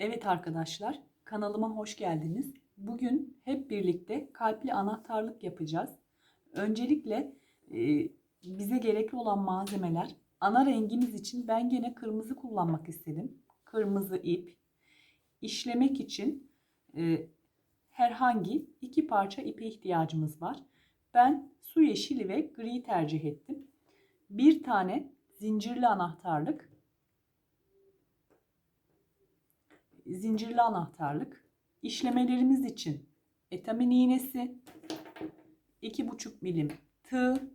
Evet arkadaşlar, kanalıma hoş geldiniz. Bugün hep birlikte kalpli anahtarlık yapacağız. Öncelikle e, bize gerekli olan malzemeler, ana rengimiz için ben gene kırmızı kullanmak istedim. Kırmızı ip, işlemek için e, herhangi iki parça ipe ihtiyacımız var. Ben su yeşili ve gri tercih ettim. Bir tane zincirli anahtarlık, zincirli anahtarlık. İşlemelerimiz için etamin iğnesi, 2,5 milim tığ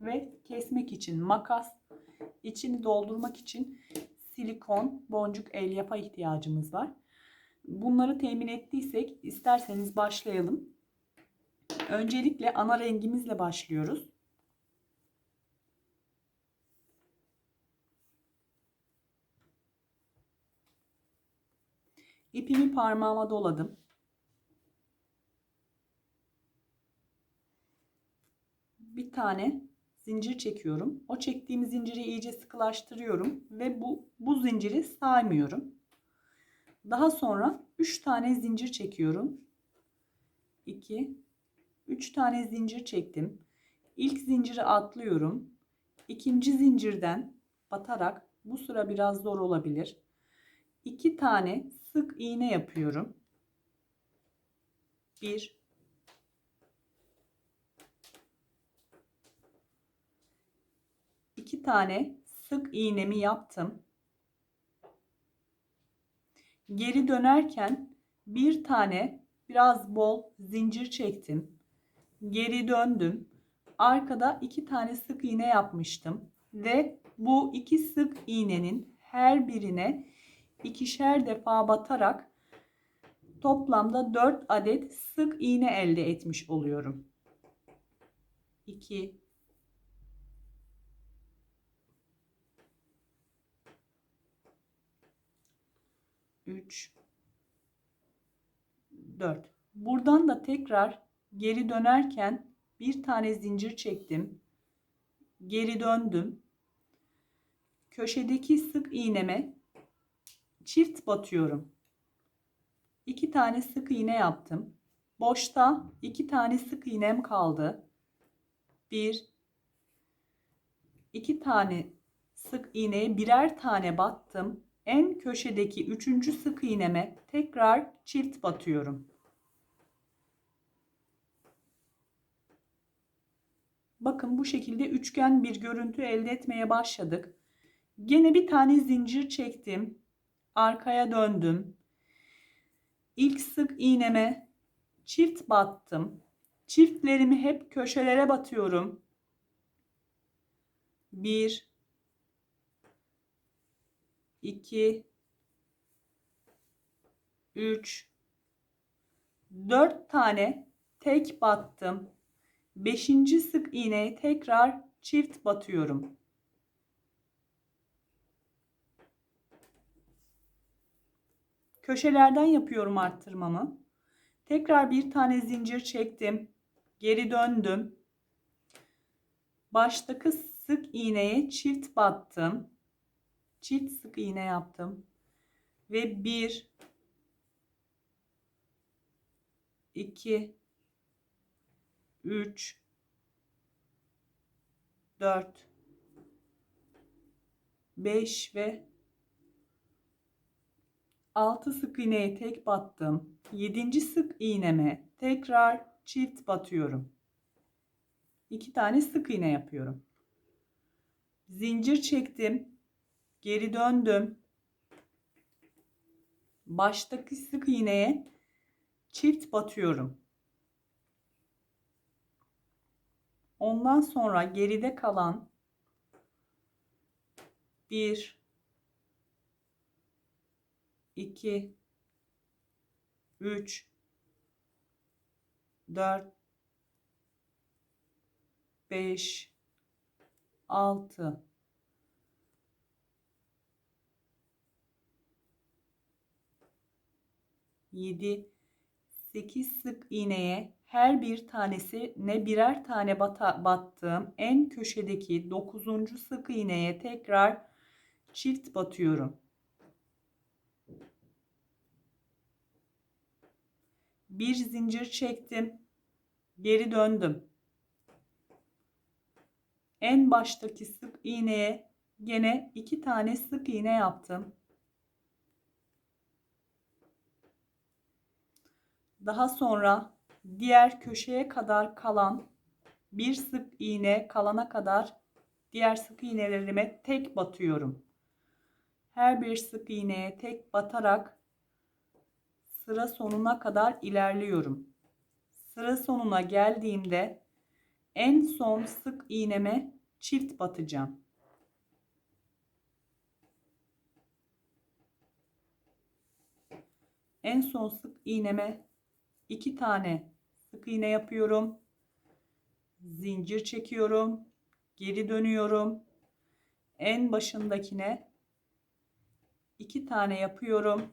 ve kesmek için makas, içini doldurmak için silikon, boncuk, elyapa ihtiyacımız var. Bunları temin ettiysek isterseniz başlayalım. Öncelikle ana rengimizle başlıyoruz. İpimi parmağıma doladım. Bir tane zincir çekiyorum. O çektiğim zinciri iyice sıkılaştırıyorum ve bu bu zinciri saymıyorum. Daha sonra 3 tane zincir çekiyorum. 2 3 tane zincir çektim. İlk zinciri atlıyorum. İkinci zincirden batarak bu sıra biraz zor olabilir. 2 tane sık iğne yapıyorum. 1 2 tane sık iğnemi yaptım. Geri dönerken bir tane biraz bol zincir çektim. Geri döndüm. Arkada iki tane sık iğne yapmıştım ve bu iki sık iğnenin her birine ikişer defa batarak toplamda 4 adet sık iğne elde etmiş oluyorum. 2 3 4 Buradan da tekrar geri dönerken bir tane zincir çektim. Geri döndüm. Köşedeki sık iğneme çift batıyorum. İki tane sık iğne yaptım. Boşta iki tane sık iğnem kaldı. Bir, iki tane sık iğneye birer tane battım. En köşedeki üçüncü sık iğneme tekrar çift batıyorum. Bakın bu şekilde üçgen bir görüntü elde etmeye başladık. Gene bir tane zincir çektim arkaya döndüm. İlk sık iğneme çift battım. Çiftlerimi hep köşelere batıyorum. 1 2 3 4 tane tek battım. 5. sık iğneye tekrar çift batıyorum. Köşelerden yapıyorum arttırmamı. Tekrar bir tane zincir çektim. Geri döndüm. Baştaki sık iğneye çift battım. Çift sık iğne yaptım. Ve bir, iki, üç, dört, beş ve 6 sık iğneye tek battım. 7. sık iğneme tekrar çift batıyorum. 2 tane sık iğne yapıyorum. Zincir çektim. Geri döndüm. Baştaki sık iğneye çift batıyorum. Ondan sonra geride kalan 1 2 3 4 5 6 7 8 sık iğneye her bir tanesi ne birer tane bata, battığım en köşedeki 9. sık iğneye tekrar çift batıyorum. Bir zincir çektim. Geri döndüm. En baştaki sık iğneye gene iki tane sık iğne yaptım. Daha sonra diğer köşeye kadar kalan bir sık iğne kalana kadar diğer sık iğnelerime tek batıyorum. Her bir sık iğneye tek batarak sıra sonuna kadar ilerliyorum. Sıra sonuna geldiğimde en son sık iğneme çift batacağım. En son sık iğneme iki tane sık iğne yapıyorum. Zincir çekiyorum. Geri dönüyorum. En başındakine iki tane yapıyorum.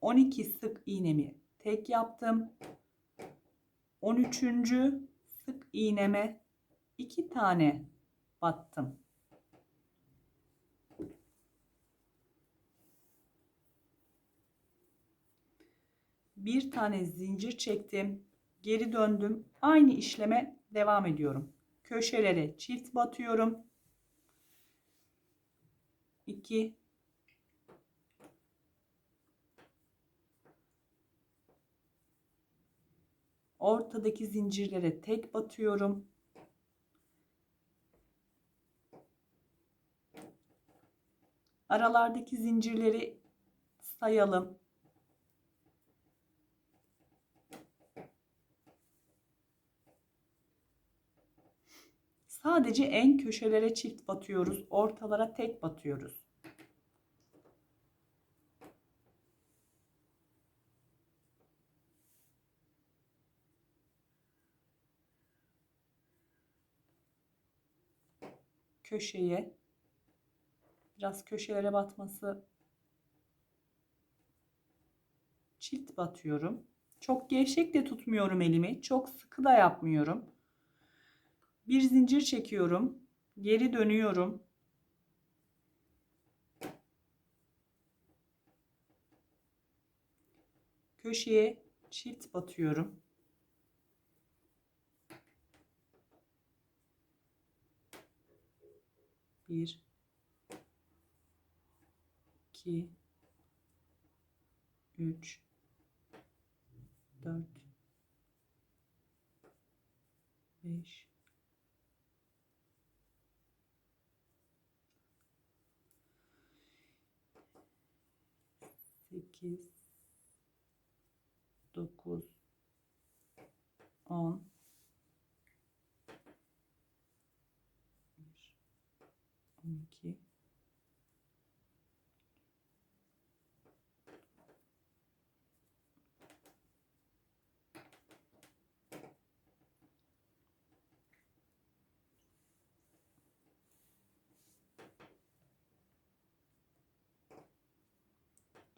12 sık iğnemi tek yaptım. 13. sık iğneme 2 tane battım. Bir tane zincir çektim. Geri döndüm. Aynı işleme devam ediyorum. Köşelere çift batıyorum. 2 ortadaki zincirlere tek batıyorum. Aralardaki zincirleri sayalım. Sadece en köşelere çift batıyoruz. Ortalara tek batıyoruz. Köşeye biraz köşelere batması çift batıyorum. Çok gevşek de tutmuyorum elimi. Çok sıkı da yapmıyorum. Bir zincir çekiyorum. Geri dönüyorum. Köşeye çift batıyorum. 1 2 3 4 5 8 9 10 12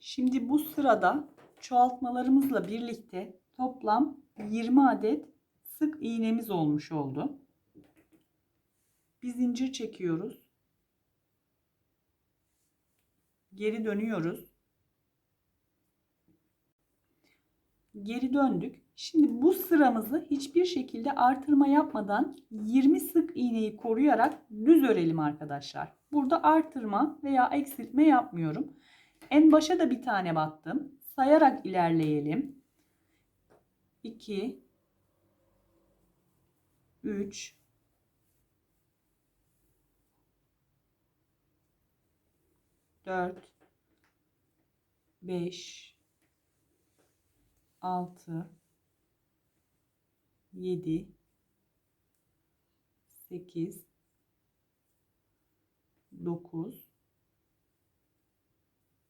Şimdi bu sırada çoğaltmalarımızla birlikte toplam 20 adet sık iğnemiz olmuş oldu. Bir zincir çekiyoruz. Geri dönüyoruz. Geri döndük. Şimdi bu sıramızı hiçbir şekilde artırma yapmadan 20 sık iğneyi koruyarak düz örelim arkadaşlar. Burada artırma veya eksiltme yapmıyorum. En başa da bir tane battım. Sayarak ilerleyelim. 2 3 4 5 6 7 8 9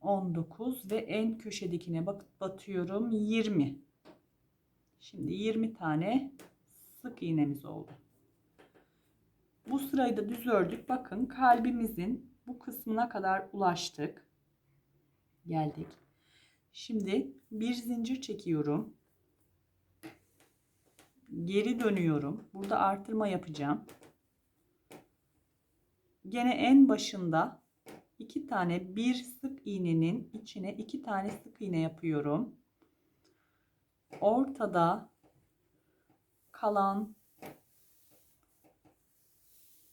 19 ve en köşedekine bak batıyorum 20 şimdi 20 tane sık iğnemiz oldu. Bu sırayı da düz ördük. Bakın kalbimizin bu kısmına kadar ulaştık. Geldik. Şimdi bir zincir çekiyorum. Geri dönüyorum. Burada artırma yapacağım. Gene en başında iki tane bir sık iğnenin içine iki tane sık iğne yapıyorum. Ortada kalan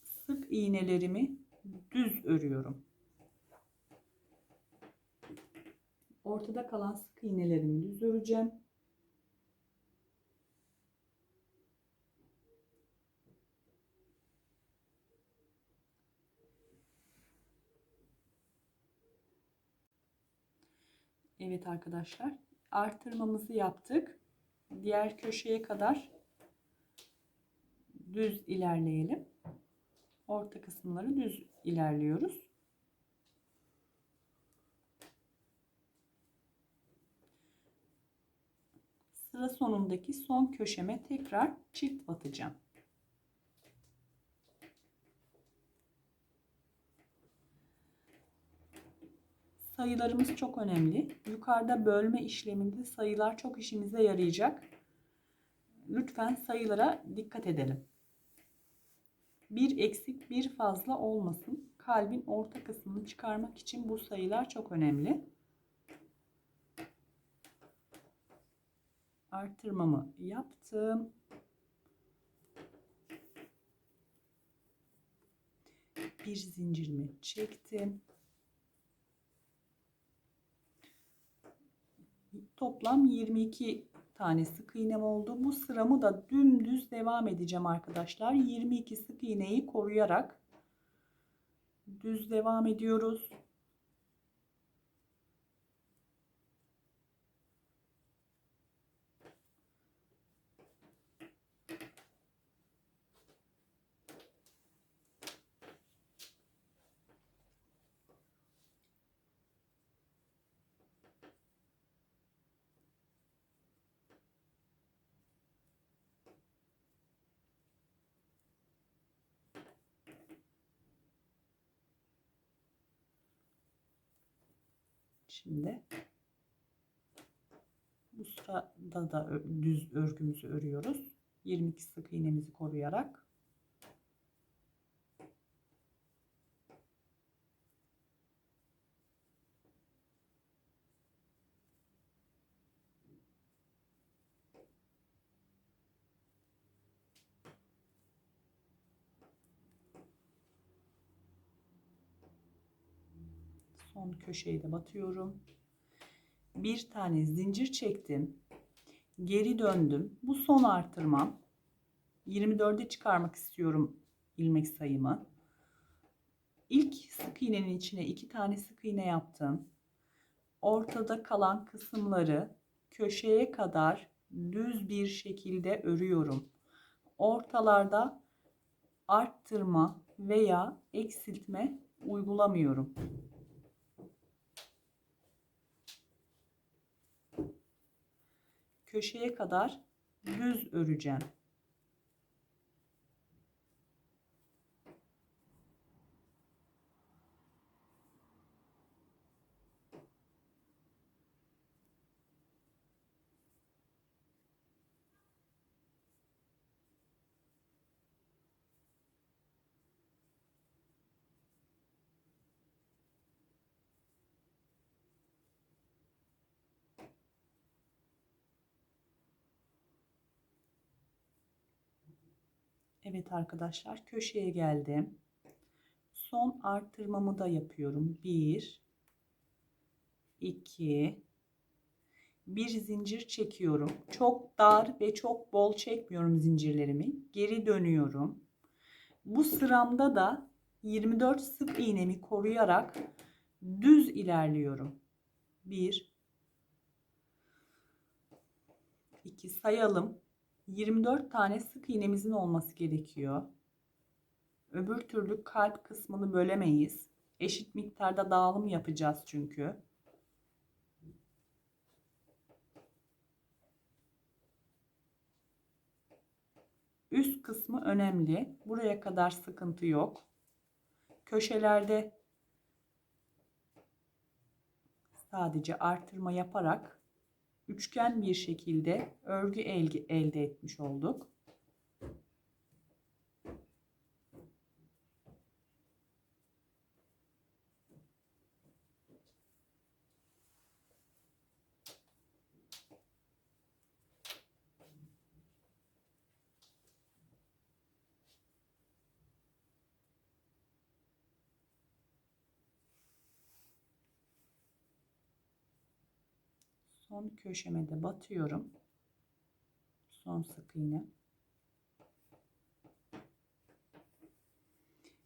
sık iğnelerimi düz örüyorum. Ortada kalan sık iğnelerimi düz öreceğim. Evet arkadaşlar artırmamızı yaptık. Diğer köşeye kadar düz ilerleyelim. Orta kısımları düz ilerliyoruz. Sıra sonundaki son köşeme tekrar çift batacağım. Sayılarımız çok önemli. Yukarıda bölme işleminde sayılar çok işimize yarayacak. Lütfen sayılara dikkat edelim. Bir eksik bir fazla olmasın. Kalbin orta kısmını çıkarmak için bu sayılar çok önemli. Artırmamı yaptım. Bir zincirimi çektim. Toplam 22 tane sık iğnem oldu. Bu sıramı da dümdüz devam edeceğim arkadaşlar. 22 sık iğneyi koruyarak düz devam ediyoruz. Şimdi bu sırada da düz örgümüzü örüyoruz. 22 sık iğnemizi koruyarak. Son köşeyi de batıyorum. Bir tane zincir çektim. Geri döndüm. Bu son artırmam. 24'e çıkarmak istiyorum ilmek sayımı. İlk sık iğnenin içine iki tane sık iğne yaptım. Ortada kalan kısımları köşeye kadar düz bir şekilde örüyorum. Ortalarda arttırma veya eksiltme uygulamıyorum. Köşeye kadar düz öreceğim. Evet arkadaşlar köşeye geldim. Son artırmamı da yapıyorum. 1 2 bir zincir çekiyorum. Çok dar ve çok bol çekmiyorum zincirlerimi. Geri dönüyorum. Bu sıramda da 24 sık iğnemi koruyarak düz ilerliyorum. 1 2 sayalım. 24 tane sık iğnemizin olması gerekiyor. Öbür türlü kalp kısmını bölemeyiz. Eşit miktarda dağılım yapacağız çünkü. Üst kısmı önemli. Buraya kadar sıkıntı yok. Köşelerde sadece artırma yaparak üçgen bir şekilde örgü elde etmiş olduk. Son köşeme de batıyorum. Son sık iğne.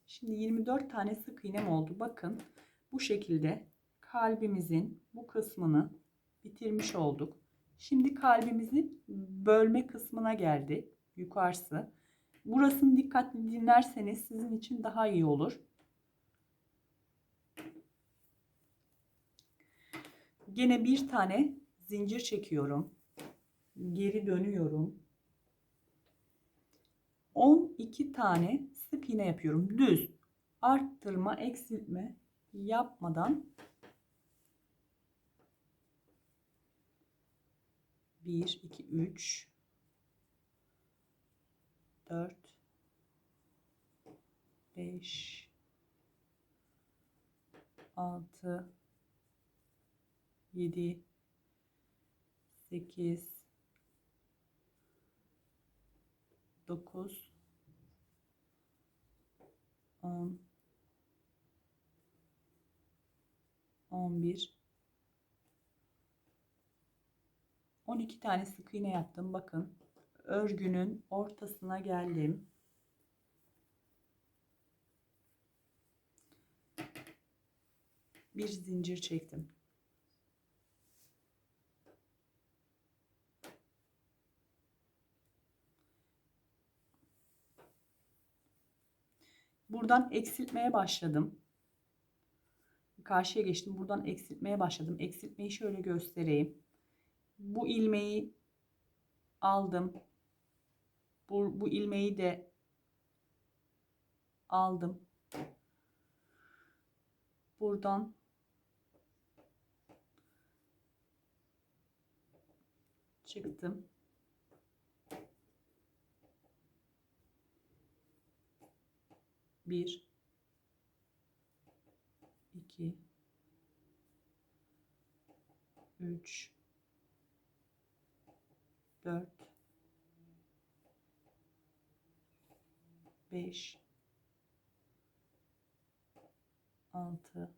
Şimdi 24 tane sık iğnem oldu. Bakın bu şekilde kalbimizin bu kısmını bitirmiş olduk. Şimdi kalbimizi bölme kısmına geldi. Yukarısı. Burasını dikkatli dinlerseniz sizin için daha iyi olur. Gene bir tane zincir çekiyorum. Geri dönüyorum. 12 tane sık iğne yapıyorum. Düz. Arttırma, eksiltme yapmadan 1 2 3 4 5 6 7 8 9 10 11 12 tane sık iğne yaptım. Bakın örgünün ortasına geldim. Bir zincir çektim. Buradan eksiltmeye başladım. Karşıya geçtim. Buradan eksiltmeye başladım. Eksiltmeyi şöyle göstereyim. Bu ilmeği aldım. Bu, bu ilmeği de aldım. Buradan çıktım. Bir, iki, üç, dört, beş, altı,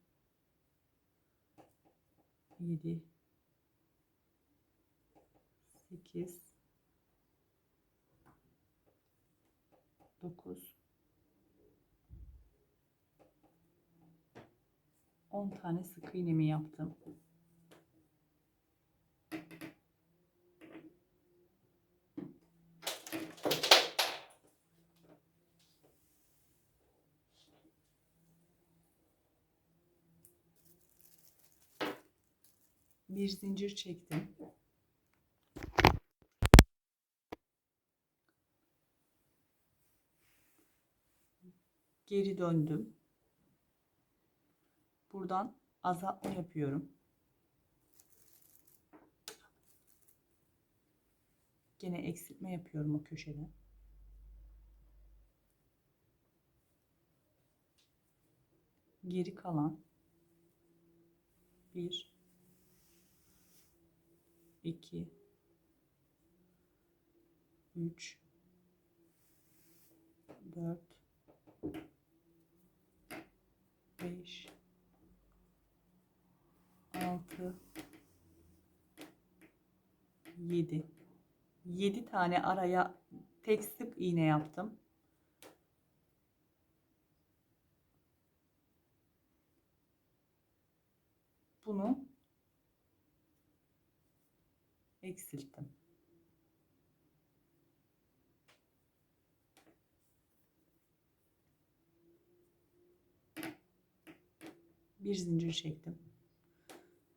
yedi, sekiz, dokuz, 10 tane sık iğnemi yaptım. Bir zincir çektim. Geri döndüm. Buradan azaltma yapıyorum. Gene eksiltme yapıyorum o köşede. Geri kalan 1 2 3 4 5 6 7 7 tane araya tek sık iğne yaptım. Bunu eksilttim. Bir zincir çektim.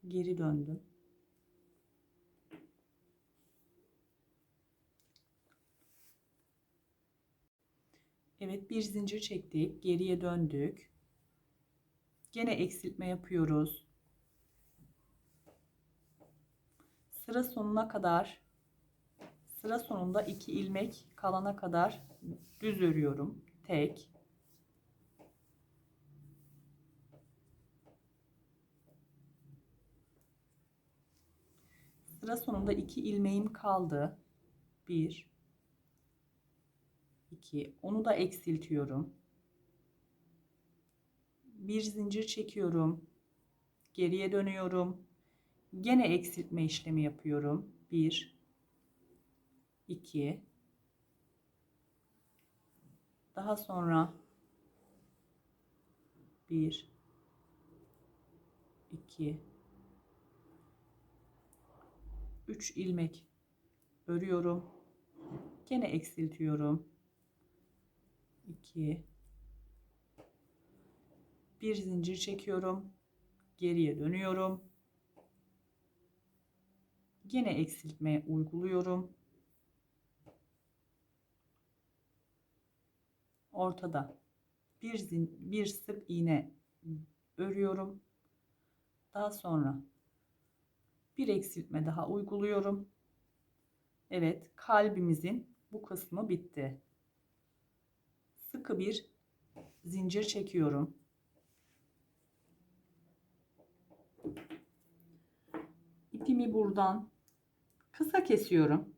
Geri döndüm. Evet bir zincir çektik. Geriye döndük. Gene eksiltme yapıyoruz. Sıra sonuna kadar sıra sonunda iki ilmek kalana kadar düz örüyorum. Tek. Sıra sonunda iki ilmeğim kaldı. Bir, 2 onu da eksiltiyorum. Bir zincir çekiyorum. Geriye dönüyorum. Gene eksiltme işlemi yapıyorum. 1 2 daha sonra 1 2 3 ilmek örüyorum. Gene eksiltiyorum. 2 bir zincir çekiyorum. Geriye dönüyorum. Yine eksiltme uyguluyorum. Ortada bir zin bir sık iğne örüyorum. Daha sonra bir eksiltme daha uyguluyorum Evet kalbimizin bu kısmı bitti sıkı bir zincir çekiyorum. İpimi buradan kısa kesiyorum.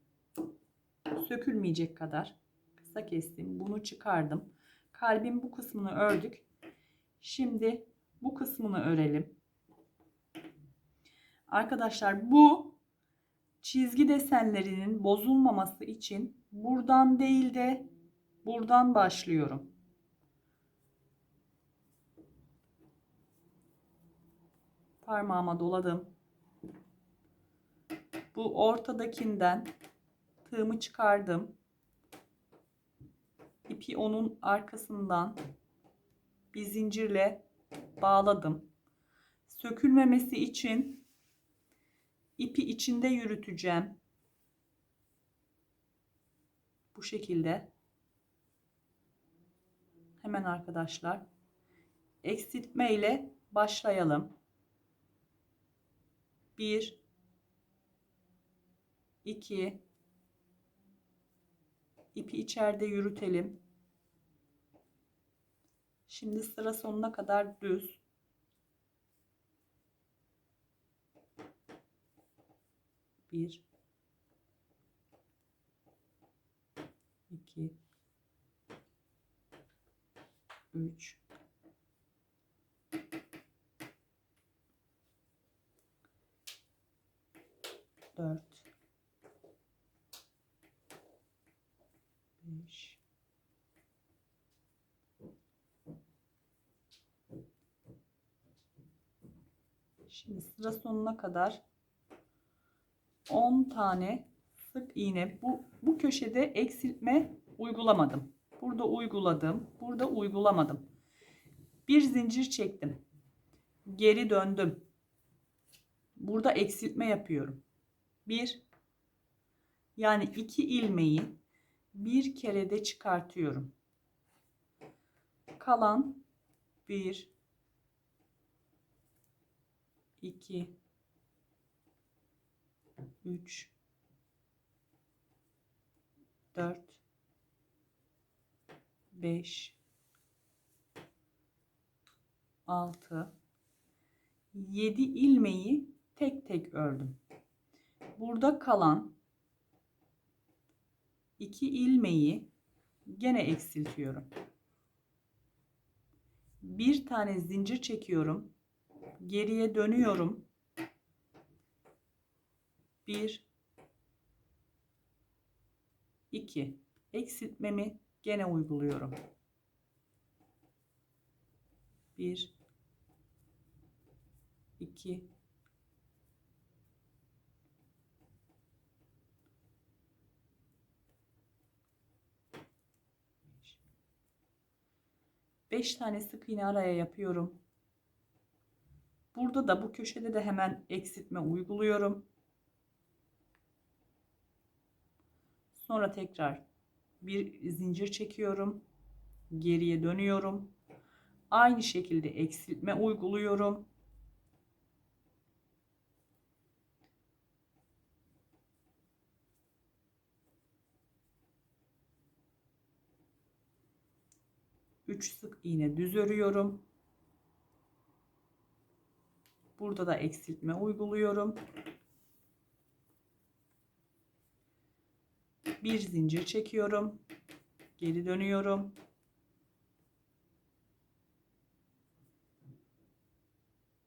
Sökülmeyecek kadar kısa kestim. Bunu çıkardım. Kalbin bu kısmını ördük. Şimdi bu kısmını örelim. Arkadaşlar bu çizgi desenlerinin bozulmaması için buradan değil de Buradan başlıyorum. Parmağıma doladım. Bu ortadakinden tığımı çıkardım. İpi onun arkasından bir zincirle bağladım. Sökülmemesi için ipi içinde yürüteceğim. Bu şekilde. Hemen arkadaşlar eksiltme ile başlayalım. 1 2 ipi içeride yürütelim. Şimdi sıra sonuna kadar düz. Bir, iki, 3 4 5 Şimdi sıra sonuna kadar 10 tane sık iğne bu bu köşede eksiltme uygulamadım. Burada uyguladım. Burada uygulamadım. Bir zincir çektim. Geri döndüm. Burada eksiltme yapıyorum. Bir yani iki ilmeği bir kerede çıkartıyorum. Kalan bir iki üç dört 5 6 7 ilmeği tek tek ördüm. Burada kalan 2 ilmeği gene eksiltiyorum. Bir tane zincir çekiyorum. Geriye dönüyorum. 1 2 eksiltmemi gene uyguluyorum. 1 2 5 tane sık iğne araya yapıyorum. Burada da bu köşede de hemen eksiltme uyguluyorum. Sonra tekrar bir zincir çekiyorum. Geriye dönüyorum. Aynı şekilde eksiltme uyguluyorum. Üç sık iğne düz örüyorum. Burada da eksiltme uyguluyorum. Bir zincir çekiyorum. Geri dönüyorum.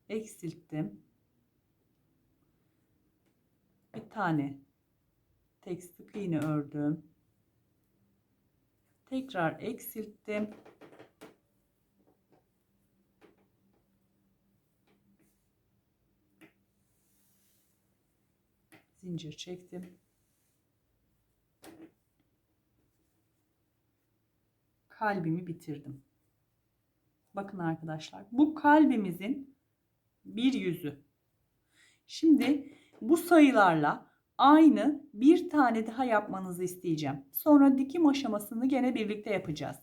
Eksilttim. Bir tane tek sık iğne ördüm. Tekrar eksilttim. zincir çektim. Kalbimi bitirdim. Bakın arkadaşlar bu kalbimizin bir yüzü. Şimdi bu sayılarla aynı bir tane daha yapmanızı isteyeceğim. Sonra dikim aşamasını gene birlikte yapacağız.